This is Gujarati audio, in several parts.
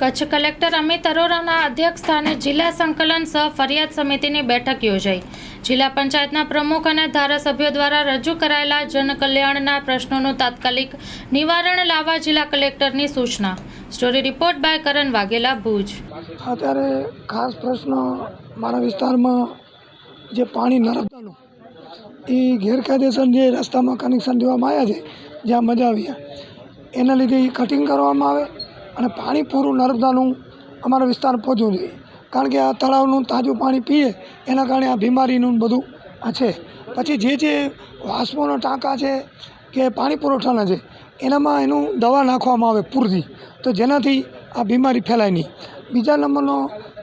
કચ્છ કલેક્ટર અમિત અરોરાના અધ્યક્ષ સ્થાને જિલ્લા સંકલન સહ ફરિયાદ સમિતિની બેઠક યોજાઈ. જિલ્લા પંચાયતના પ્રમુખ અને ધારાસભ્યો દ્વારા રજૂ કરાયેલા જનકલ્યાણના પ્રશ્નોનું તાત્કાલિક નિવારણ લાવવા જિલ્લા કલેક્ટરની સૂચના. Story report by Karan Vaghela, Bhuj. અત્યારે ખાસ પ્રશ્ન મારા વિસ્તારમાં જે પાણી નર્મદાનું એ ગેરકાયદેસર જે રસ્તામાં કનેક્શન દેવામાં આવ્યા છે, જ્યાં મજા આવ્યા એના લીધે એ કટિંગ કરવામાં આવે. અને પાણી પૂરું નર્મદાનું અમારા વિસ્તાર પહોંચવું જોઈએ. કારણ કે આ તળાવનું તાજું પાણી પીએ, એના કારણે આ બીમારીનું બધું આ છે. પછી જે જે વાસ્મોના ટાંકા છે કે પાણી પુરવઠાના છે, એનામાં એનું દવા નાખવામાં આવે પૂરતી તો જેનાથી આ બીમારી ફેલાય નહીં. બીજા નંબરનો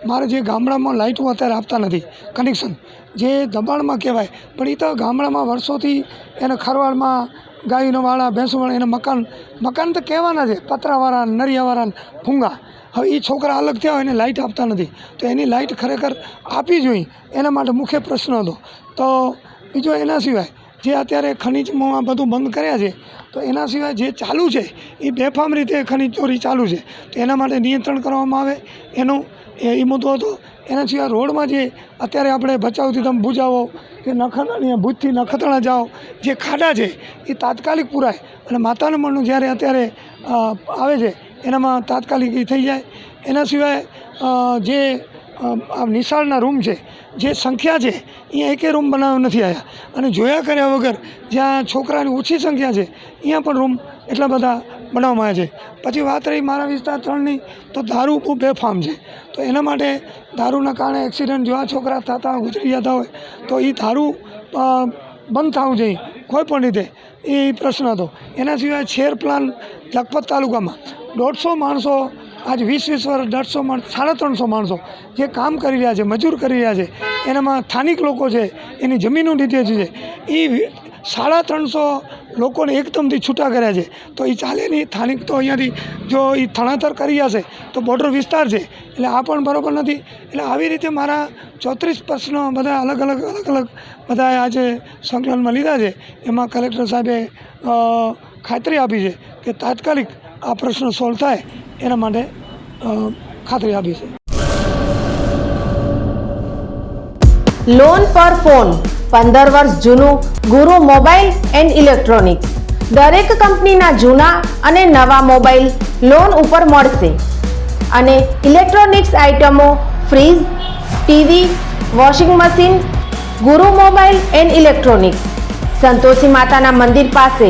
મારે જે ગામડામાં લાઇટો અત્યારે આપતા નથી, કનેક્શન, જે દબાણમાં કહેવાય, પણ એ તો ગામડામાં વર્ષોથી એને ખરવાડમાં ગાયનો વાળા ભેંસોવાળા એના મકાન મકાન તો કહેવાના છે, પતરાવાળા, નરિયાવાળા, ભૂંગા. હવે એ છોકરા અલગ થયા હોય, એને લાઇટ આપતા નથી. તો એની લાઇટ ખરેખર આપવી જોઈએ એના માટે મુખ્ય પ્રશ્ન હતો. તો બીજો એના સિવાય, જે અત્યારે ખનિજમાં બધું બંધ કર્યા છે, તો એના સિવાય જે ચાલુ છે એ બેફામ રીતે ખનિજ ચોરી ચાલુ છે. તો એના માટે નિયંત્રણ કરવામાં આવે, એનું એ મુદ્દો હતો. એના સિવાય રોડમાં જે અત્યારે આપણે ભચાઉથી તમે ભુજ આવો કે નખત્રાણા ભુજથી નખત્રાણા જાઓ, જે ખાડા છે, એ તાત્કાલિક પૂરાય. અને માતાનું મણનું જ્યારે અત્યારે આવે છે, એનામાં તાત્કાલિક એ થઈ જાય. એના સિવાય જે નિશાળના રૂમ છે, જે સંખ્યા છે, અહીંયા એકે રૂમ બનાવવા નથી આવ્યા અને જોયા કર્યા વગર જ્યાં છોકરાની ઓછી સંખ્યા છે, અહીંયા પણ રૂમ એટલા બધા બનાવવામાં આવ્યા છે. પછી વાત રહી મારા વિસ્તાર ત્રણની, તો દારૂ બહુ બેફામ છે. તો એના માટે દારૂના કારણે એક્સિડન્ટ જેવા છોકરા થતા ગુજરી જતા હોય, તો એ દારૂ બંધ થવું જોઈએ, કોઈ પણ રીતે. એ પ્રશ્ન હતો. એના સિવાય શેર પ્લાન લખપત તાલુકામાં. દોઢસો માણસો આજ વીસ વીસ વર્ષ દોઢસો માણસ સાડા ત્રણસો માણસો જે કામ કરી રહ્યા છે, મજૂર કરી રહ્યા છે, એનામાં સ્થાનિક લોકો છે, એની જમીનો લીધે છે એ સાડા ત્રણસો લોકોને એકદમથી છૂટા કર્યા છે. તો એ ચાલે નહીં, સ્થાનિક તો અહીંયાથી જો એ સ્થળાંતર કરી જશે તો બોર્ડર વિસ્તાર છે, એટલે આ પણ બરાબર નથી. એટલે આવી રીતે મારા ચોત્રીસ પ્રશ્નો બધા અલગ અલગ અલગ અલગ બધા આજે સંકલનમાં લીધા છે. એમાં કલેક્ટર સાહેબે ખાતરી આપી છે. કે તાત્કાલિક આ પ્રશ્ન સોલ્વ થાય એના માટે ખાતરી આપી છે. લોન પર ફોન પંદર વર્ષ જૂનું ગુરુ મોબાઈલ એન્ડ ઇલેક્ટ્રોનિક્સ. દરેક કંપનીના જૂના અને નવા મોબાઈલ લોન ઉપર મળશે. અને ઇલેક્ટ્રોનિક્સ આઇટમો fridge, TV, washing machine, Guru mobile and electronics. Santoshi માતાના મંદિર પાસે